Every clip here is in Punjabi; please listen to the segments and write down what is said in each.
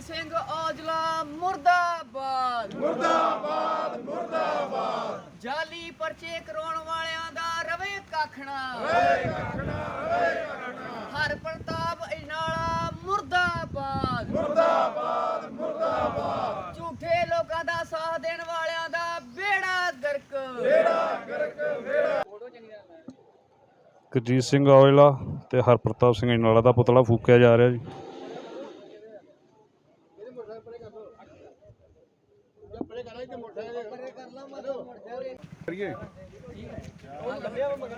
ਸਿੰਘ ਔਜਲਾ ਮੁਰਦਾਬਾਦ। ਮੁਰਦਾਬਾਦ ਮੁਰਦਾਬਾਦ। ਜਾਲੀ ਪਰਚੇ ਕਰਾਉਣ ਵਾਲਿਆਂ ਦਾ ਰਵੇ ਕੱਖਣਾ। ਰਵੇ ਕੱਖਣਾ ਰਵੇ ਕੱਖਣਾ। ਹਰ ਪ੍ਰਤਾਪ ਇਨਾਲਾ ਮੁਰਦਾਬਾਦ। ਮੁਰਦਾਬਾਦ ਮੁਰਦਾਬਾਦ। ਝੂਠੇ ਲੋਕਾਂ ਦਾ ਸਾਥ ਦੇਣ ਵਾਲਿਆਂ ਦਾ ਬੇੜਾ ਗਰਕ। ਗੁਰਜੀਤ ਸਿੰਘ ਔਜਲਾ ਤੇ ਹਰਪ੍ਰਤਾਪ ਸਿੰਘ ਇਨਾਲਾ ਦਾ ਪੁਤਲਾ ਫੂਕਿਆ ਜਾ ਰਿਹਾ ਜੀ।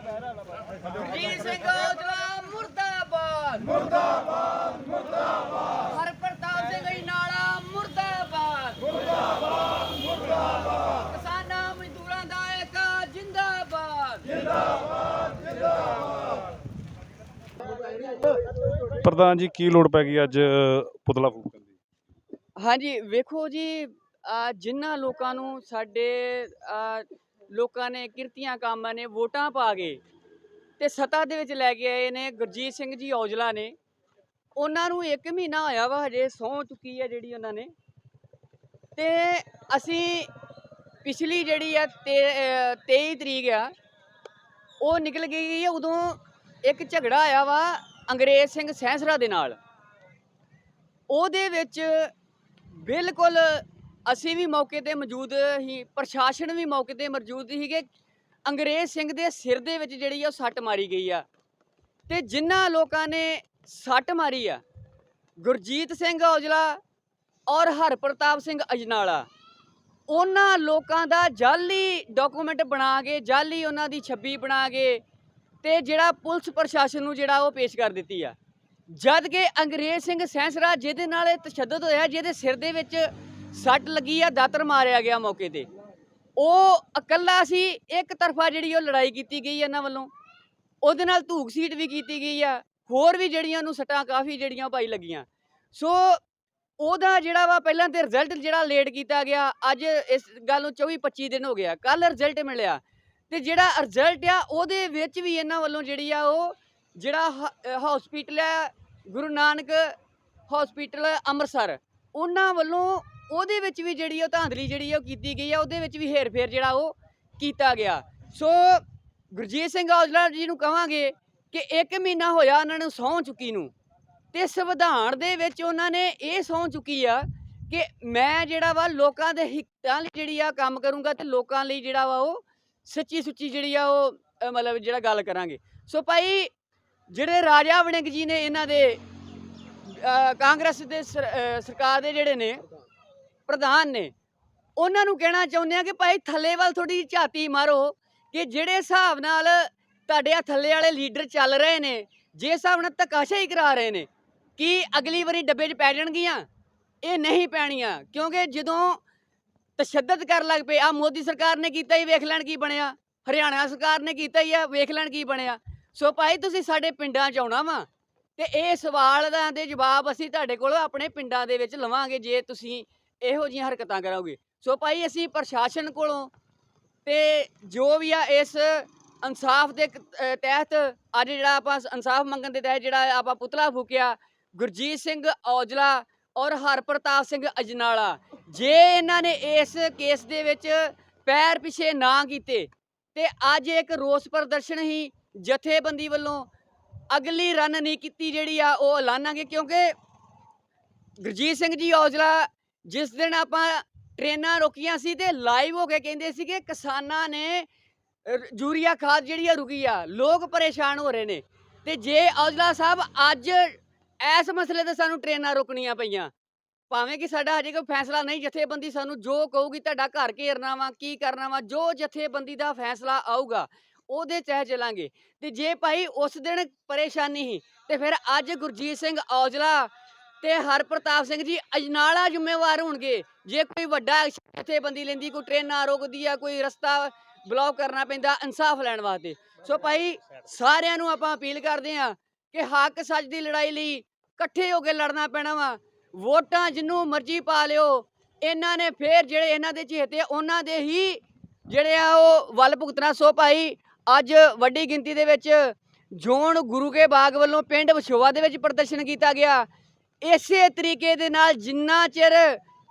ਗੁਰਜੀਤ ਸਿੰਘ ਔਜਲਾ ਮੁਰਦਾਬਾਦ ਮੁਰਦਾਬਾਦ ਮੁਰਦਾਬਾਦ ਹਰ ਪ੍ਰਤਾਪ ਸਿੰਘ ਇਨਾਲਾ ਮੁਰਦਾਬਾਦ ਮੁਰਦਾਬਾਦ ਮੁਰਦਾਬਾਦ ਕਿਸਾਨਾਂ ਮਜ਼ਦੂਰਾਂ ਦਾ ਇੱਕ ਜਿੰਦਾਬਾਦ ਪ੍ਰਧਾਨ ਜੀ, ਕੀ ਲੋੜ ਪੈ ਗਈ ਅੱਜ ਪੁਤਲਾ ਫੂਕਣ ਦੀ ਹਾਂਜੀ, ਵੇਖੋ ਜੀ ਜਿਨ੍ਹਾਂ ਲੋਕਾਂ ਨੂੰ ਸਾਡੇ ਲੋਕਾਂ ਨੇ ਕਿਰਤੀਆਂ ਕਾਮਾਂ ਨੇ ਵੋਟਾਂ ਪਾ ਕੇ ਤੇ ਸੱਤਾ ਦੇ ਵਿੱਚ ਲੈ ਕੇ ਆਏ ਨੇ, ਗੁਰਜੀਤ ਸਿੰਘ ਜੀ ਔਜਲਾ ਨੇ। ਉਹਨਾਂ ਨੂੰ 1 ਮਹੀਨਾ ਹੋਇਆ ਵਾ ਹਜੇ, ਸਹੁੰ ਚੁੱਕੀ ਹੈ ਜਿਹੜੀ ਉਹਨਾਂ ਨੇ। ਤੇ ਅਸੀਂ ਪਿਛਲੀ ਜਿਹੜੀ ਆ ਤੇ- 23 ਤਰੀਕ ਆ, ਉਹ ਨਿਕਲ ਗਈ ਹੈ ਉਦੋਂ ਇੱਕ ਝਗੜਾ ਆਇਆ ਵਾ ਅੰਗਰੇਜ਼ ਸਿੰਘ ਸੈਂਸਰਾ ਦੇ ਨਾਲ। ਉਹਦੇ ਵਿੱਚ ਬਿਲਕੁਲ ਅਸੀਂ ਵੀ ਮੌਕੇ ਤੇ ਮੌਜੂਦ ਹੀ, ਪ੍ਰਸ਼ਾਸਨ ਵੀ ਮੌਕੇ ਤੇ ਮੌਜੂਦ ਸੀਗੇ। ਅੰਗਰੇਜ਼ ਸਿੰਘ ਦੇ ਸਿਰ ਦੇ ਵਿੱਚ ਜਿਹੜੀ ਆ ਉਹ ਸੱਟ ਮਾਰੀ ਗਈ ਆ। ਤੇ ਜਿਨ੍ਹਾਂ ਲੋਕਾਂ ਨੇ ਸੱਟ ਮਾਰੀ ਆ, ਗੁਰਜੀਤ ਸਿੰਘ ਔਜਲਾ ਔਰ ਹਰਪ੍ਰਤਾਪ ਸਿੰਘ ਅਜਨਾਲਾ, ਉਹਨਾਂ ਲੋਕਾਂ ਦਾ ਜਾਲੀ ਡਾਕੂਮੈਂਟ ਬਣਾ ਕੇ ਜਾਲੀ ਉਹਨਾਂ ਦੀ ਛੱਬੀ ਬਣਾ ਕੇ ਤੇ ਜਿਹੜਾ ਪੁਲਿਸ ਪ੍ਰਸ਼ਾਸਨ ਨੂੰ ਜਿਹੜਾ ਉਹ ਪੇਸ਼ ਕਰ ਦਿੱਤੀ ਆ। ਜਦ ਕਿ ਅੰਗਰੇਜ਼ ਸਿੰਘ ਸੈਂਸਰਾ ਜਿਹਦੇ ਨਾਲ ਇਹ ਤਸ਼ੱਦਦ ਹੋਇਆ, ਜਿਹਦੇ ਸਿਰ ਦੇ ਵਿੱਚ ਸੱਟ ਲੱਗੀ ਆ, ਦਾਤਰ ਮਾਰਿਆ ਗਿਆ ਮੌਕੇ ਤੇ। ਉਹ ਇਕੱਲਾ ਸੀ, ਇੱਕ ਤਰਫਾ ਜਿਹੜੀ ਉਹ ਲੜਾਈ ਕੀਤੀ ਗਈ ਇਹਨਾਂ ਵੱਲੋਂ। ਉਹਦੇ ਨਾਲ ਧੂਕ ਸੀਟ ਵੀ ਕੀਤੀ ਗਈ ਆ, ਹੋਰ ਵੀ ਜਿਹੜੀਆਂ ਨੂੰ ਸੱਟਾਂ ਕਾਫੀ ਜਿਹੜੀਆਂ ਭਾਈ ਲੱਗੀਆਂ। ਸੋ ਉਹਦਾ ਜਿਹੜਾ ਵਾ ਪਹਿਲਾਂ ਤੇ ਰਿਜ਼ਲਟ ਜਿਹੜਾ ਲੇਟ ਕੀਤਾ ਗਿਆ, ਅੱਜ ਇਸ ਗੱਲ ਨੂੰ 24 25 ਦਿਨ ਹੋ ਗਿਆ ਕੱਲ ਰਿਜ਼ਲਟ ਮਿਲਿਆ। ਤੇ ਜਿਹੜਾ ਰਿਜ਼ਲਟ ਆ, ਉਹਦੇ ਵਿੱਚ ਵੀ ਇਹਨਾਂ ਵੱਲੋਂ ਜਿਹੜੀ ਆ ਉਹ ਜਿਹੜਾ ਹਸਪੀਟਲ ਹੈ ਗੁਰੂ ਨਾਨਕ ਹਸਪੀਟਲ ਅੰਮ੍ਰਿਤਸਰ, ਉਹਨਾਂ ਵੱਲੋਂ ਉਹਦੇ ਵਿੱਚ ਵੀ ਜਿਹੜੀ ਉਹ ਧਾਂਦਲੀ ਜਿਹੜੀ ਉਹ ਕੀਤੀ ਗਈ ਆ, ਉਹਦੇ ਵਿੱਚ ਵੀ ਹੇਰ-ਫੇਰ ਜਿਹੜਾ ਉਹ ਕੀਤਾ ਗਿਆ। ਸੋ ਗੁਰਜੀਤ ਸਿੰਘ ਔਜਲਾ ਜੀ ਨੂੰ ਕਵਾਂਗੇ ਕਿ 1 ਮਹੀਨਾ ਹੋਇਆ ਉਹਨਾਂ ਨੂੰ ਸਹੁੰ ਚੁੱਕੀ ਨੂੰ ਤੇ ਸੰਵਿਧਾਨ ਦੇ ਵਿੱਚ ਉਹਨਾਂ ਨੇ ਇਹ ਸਹੁੰ ਚੁੱਕੀ ਆ ਕਿ ਮੈਂ ਜਿਹੜਾ ਵਾ ਲੋਕਾਂ ਦੇ ਹਿੱਤਾਂ ਲਈ ਜਿਹੜੀ ਆ ਕੰਮ ਕਰੂੰਗਾ ਤੇ ਲੋਕਾਂ ਲਈ ਜਿਹੜਾ ਵਾ ਉਹ ਸੱਚੀ ਸੁੱਚੀ ਜਿਹੜੀ ਆ ਉਹ ਮਤਲਬ ਜਿਹੜਾ ਗੱਲ ਕਰਾਂਗੇ। ਸੋ ਭਾਈ, ਜਿਹੜੇ ਰਾਜਾ ਵੜਿੰਗ ਜੀ ਨੇ ਇਹਨਾਂ ਦੇ ਕਾਂਗਰਸ ਦੇ ਸਰ- ਸਰਕਾਰ ਦੇ ਜਿਹੜੇ ਨੇ ਪ੍ਰਧਾਨ ਨੇ। ਉਹਨਾਂ ਨੂੰ ਕਹਿਣਾ ਚਾਹੁੰਦੇ ਆ ਕਿ ਭਾਈ ਥੱਲੇ ਵੱਲ ਥੋੜੀ ਝਾਤੀ ਮਾਰੋ ਕਿ ਜਿਹੜੇ ਹਿਸਾਬ ਨਾਲ ਤੁਹਾਡੇ ਆ ਥੱਲੇ ਵਾਲੇ ਲੀਡਰ ਚੱਲ ਰਹੇ ਨੇ, ਜੇ ਹਿਸਾਬ ਨਾਲ ਧੱਕਾਸ਼ਾਹੀ ਕਰਾ ਰਹੇ ਨੇ, ਕਿ ਅਗਲੀ ਵਾਰੀ ਡੱਬੇ 'ਚ ਪੈ ਜਾਣਗੀਆਂ? ਇਹ ਨਹੀਂ ਪੈਣੀਆਂ, ਕਿਉਂਕਿ ਜਦੋਂ ਤਸ਼ੱਦਦ ਕਰਨ ਲੱਗ ਪਏ ਆ ਮੋਦੀ ਸਰਕਾਰ ਨੇ ਕੀਤਾ ਹੀ, ਵੇਖ ਲੈਣ ਕੀ ਬਣਿਆ। ਹਰਿਆਣਾ ਸਰਕਾਰ ਨੇ ਕੀਤਾ ਹੀ ਆ, ਵੇਖ ਲੈਣ ਕੀ ਬਣਿਆ। ਸੋ ਭਾਈ ਤੁਸੀਂ ਸਾਡੇ ਪਿੰਡਾਂ 'ਚ ਆਉਣਾ ਵਾ ਤੇ ਇਹ ਸਵਾਲ ਦਾ ਦੇ ਜਵਾਬ ਅਸੀਂ ਤੁਹਾਡੇ ਕੋਲ ਆਪਣੇ ਪਿੰਡਾਂ ਦੇ ਵਿੱਚ ਲਵਾਂਗੇ, ਜੇ ਤੁਸੀਂ ਇਹੋ ਜਿਹੀਆਂ ਹਰਕਤਾਂ ਕਰੋਗੇ। ਸੋ ਭਾਈ ਅਸੀਂ ਪ੍ਰਸ਼ਾਸਨ ਕੋਲੋਂ ਤੇ ਜੋ ਵੀ ਆ ਇਸ ਇਨਸਾਫ ਦੇ ਤਹਿਤ ਅੱਜ ਜਿਹੜਾ ਆਪਾਂ ਇਨਸਾਫ ਮੰਗਣ ਦੇ ਤਹਿਤ ਜਿਹੜਾ ਆਪਾਂ ਪੁਤਲਾ ਫੂਕਿਆ, ਗੁਰਜੀਤ ਸਿੰਘ ਔਜਲਾ ਔਰ ਹਰਪ੍ਰਤਾਪ ਸਿੰਘ ਅਜਨਾਲਾ, ਜੇ ਇਹਨਾਂ ਨੇ ਇਸ ਕੇਸ ਦੇ ਵਿੱਚ ਪੈਰ ਪਿਛੇ ਨਾ ਕੀਤੇ, ਤੇ ਅੱਜ ਇੱਕ ਰੋਸ ਪ੍ਰਦਰਸ਼ਨ ਹੀ ਜਥੇਬੰਦੀ ਵੱਲੋਂ ਅਗਲੀ ਰਣਨੀਤੀ ਜਿਹੜੀ ਆ ਉਹ ਐਲਾਨਾਂਗੇ ਕਿਉਂਕਿ ਗੁਰਜੀਤ ਸਿੰਘ ਜੀ ਔਜਲਾ ਜਿਸ ਦਿਨ ਆਪਾਂ ਟ੍ਰੇਨਾਂ ਰੋਕੀਆਂ ਸੀ ਤੇ ਲਾਈਵ ਹੋ ਕੇ ਕਹਿੰਦੇ ਸੀ ਕਿ ਕਿਸਾਨਾਂ ਨੇ ਯੂਰੀਆ ਖਾਦ ਜਿਹੜੀ ਆ ਰੁਕੀ ਆ, ਲੋਕ ਪਰੇਸ਼ਾਨ ਹੋ ਰਹੇ ਨੇ। ਤੇ ਜੇ ਔਜਲਾ ਸਾਹਿਬ, ਅੱਜ ਇਸ ਮਸਲੇ ਤੇ ਸਾਨੂੰ ਟ੍ਰੇਨਾਂ ਰੋਕਣੀਆਂ ਪਈਆਂ। ਭਾਵੇਂ ਕਿ ਸਾਡਾ ਹਜੇ ਕੋਈ ਫੈਸਲਾ ਨਹੀਂ, ਜਥੇਬੰਦੀ ਸਾਨੂੰ ਜੋ ਕਹੂਗੀ ਤੁਹਾਡਾ ਘਰ ਘੇਰਨਾ ਵਾ, ਕੀ ਕਰਨਾ ਵਾ, ਜੋ ਜਥੇਬੰਦੀ ਦਾ ਫੈਸਲਾ ਆਊਗਾ, ਉਹਦੇ ਤਹਿ ਚੱਲਾਂਗੇ। ਤੇ ਜੇ ਭਾਈ ਉਸ ਦਿਨ ਪਰੇਸ਼ਾਨੀ ਸੀ, ਤੇ ਫਿਰ ਅੱਜ ਗੁਰਜੀਤ ਸਿੰਘ ਔਜਲਾ ਤੇ ਹਰਪ੍ਰਤਾਪ ਸਿੰਘ ਜੀ ਅਜਨਾਲਾ ਜ਼ਿੰਮੇਵਾਰ ਹੋਣਗੇ। ਜੇ ਕੋਈ ਵੱਡਾ ਐਕਸ਼ਨ ਜਥੇਬੰਦੀ ਲੈਂਦੀ, ਕੋਈ ਟ੍ਰੇਨਾਂ ਰੋਕਦੀ ਆ ਕੋਈ ਰਸਤਾ ਬਲੌਕ ਕਰਨਾ ਪੈਂਦਾ ਇਨਸਾਫ ਲੈਣ ਵਾਸਤੇ। ਸੋ ਭਾਈ, ਸਾਰਿਆਂ ਨੂੰ ਆਪਾਂ ਅਪੀਲ ਕਰਦੇ ਆ ਕਿ ਹੱਕ ਸੱਚ ਦੀ ਲੜਾਈ ਲਈ ਇਕੱਠੇ ਹੋ ਕੇ ਲੜਨਾ ਪੈਣਾ ਵਾ। ਵੋਟਾਂ ਜਿੰਨੂੰ ਮਰਜ਼ੀ ਪਾ ਲਿਓ, ਇਹਨਾਂ ਨੇ ਫੇਰ ਜਿਹੜੇ ਇਹਨਾਂ ਦੇ ਚਹੇਤੇ ਉਹਨਾਂ ਦੇ ਹੀ ਜਿਹੜੇ ਆ ਉਹ ਵੱਲ ਭੁਗਤਣਾ। ਸੋ ਭਾਈ, ਅੱਜ ਵੱਡੀ ਗਿਣਤੀ ਦੇ ਵਿੱਚ ਜ਼ੋਨ ਗੁਰੂ ਕੇ ਬਾਗ ਵੱਲੋਂ ਪਿੰਡ ਵਿਛੋਆ ਦੇ ਵਿੱਚ ਪ੍ਰਦਰਸ਼ਨ ਕੀਤਾ ਗਿਆ। ਇਸੇ ਤਰੀਕੇ ਦੇ ਨਾਲ ਜਿੰਨਾ ਚਿਰ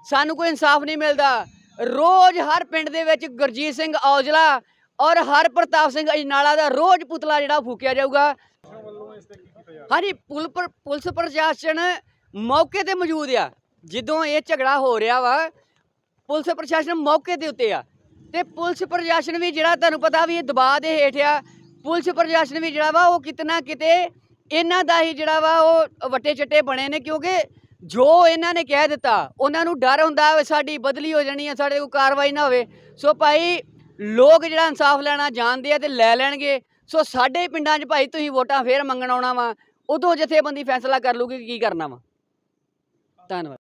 ਸਾਨੂੰ ਕੋਈ ਇਨਸਾਫ ਨਹੀਂ ਮਿਲਦਾ, ਰੋਜ਼ ਹਰ ਪਿੰਡ ਦੇ ਵਿੱਚ ਗੁਰਜੀਤ ਸਿੰਘ ਔਜਲਾ ਔਰ ਹਰ ਪ੍ਰਤਾਪ ਸਿੰਘ ਅਜਨਾਲਾ ਦਾ ਰੋਜ਼ ਪੁਤਲਾ ਜਿਹੜਾ ਫੂਕਿਆ ਜਾਊਗਾ। ਹਾਂਜੀ, ਪੁਲ ਪਰ, ਪੁਲਿਸ ਪ੍ਰਸ਼ਾਸਨ ਮੌਕੇ ਤੇ ਮੌਜੂਦ ਆ। ਜਦੋਂ ਇਹ ਝਗੜਾ ਹੋ ਰਿਹਾ ਵਾ, ਪੁਲਿਸ ਪ੍ਰਸ਼ਾਸਨ ਮੌਕੇ ਦੇ ਉੱਤੇ ਆ। ਤੇ ਪੁਲਿਸ ਪ੍ਰਸ਼ਾਸਨ ਵੀ ਜਿਹੜਾ ਤੁਹਾਨੂੰ ਪਤਾ ਵੀ ਇਹ ਦਬਾਅ ਦੇ ਹੇਠ ਆ, ਪੁਲਿਸ ਪ੍ਰਸ਼ਾਸਨ ਵੀ ਜਿਹੜਾ ਵਾ ਉਹ ਕਿਤਨਾ ਕਿਤੇ ਇਹਨਾਂ ਦਾ ਹੀ ਜਿਹੜਾ ਵਾ ਉਹ ਵੱਟੇ ਚੱਟੇ ਬਣੇ ਨੇ ਕਿਉਂਕਿ ਜੋ ਇਹਨਾਂ ਨੇ ਕਹਿ ਦਿੱਤਾ, ਉਹਨਾਂ ਨੂੰ ਡਰ ਹੁੰਦਾ ਵੀ ਸਾਡੀ ਬਦਲੀ ਹੋ ਜਾਣੀ ਹੈ ਸਾਡੇ ਕੋਈ ਕਾਰਵਾਈ ਨਾ ਹੋਵੇ। ਸੋ ਭਾਈ, ਲੋਕ ਜਿਹੜਾ ਇਨਸਾਫ ਲੈਣਾ ਜਾਣਦੇ ਆ ਤੇ ਲੈ ਲੈਣਗੇ। ਸੋ ਸਾਡੇ ਪਿੰਡਾਂ 'ਚ ਭਾਈ ਤੁਸੀਂ ਵੋਟਾਂ ਫੇਰ ਮੰਗਣ ਆਉਣਾ ਵਾ, ਉਦੋਂ ਜਥੇਬੰਦੀ ਫੈਸਲਾ ਕਰ ਲੂਗੀ ਕਿ ਕੀ ਕਰਨਾ ਵਾ। ਧੰਨਵਾਦ।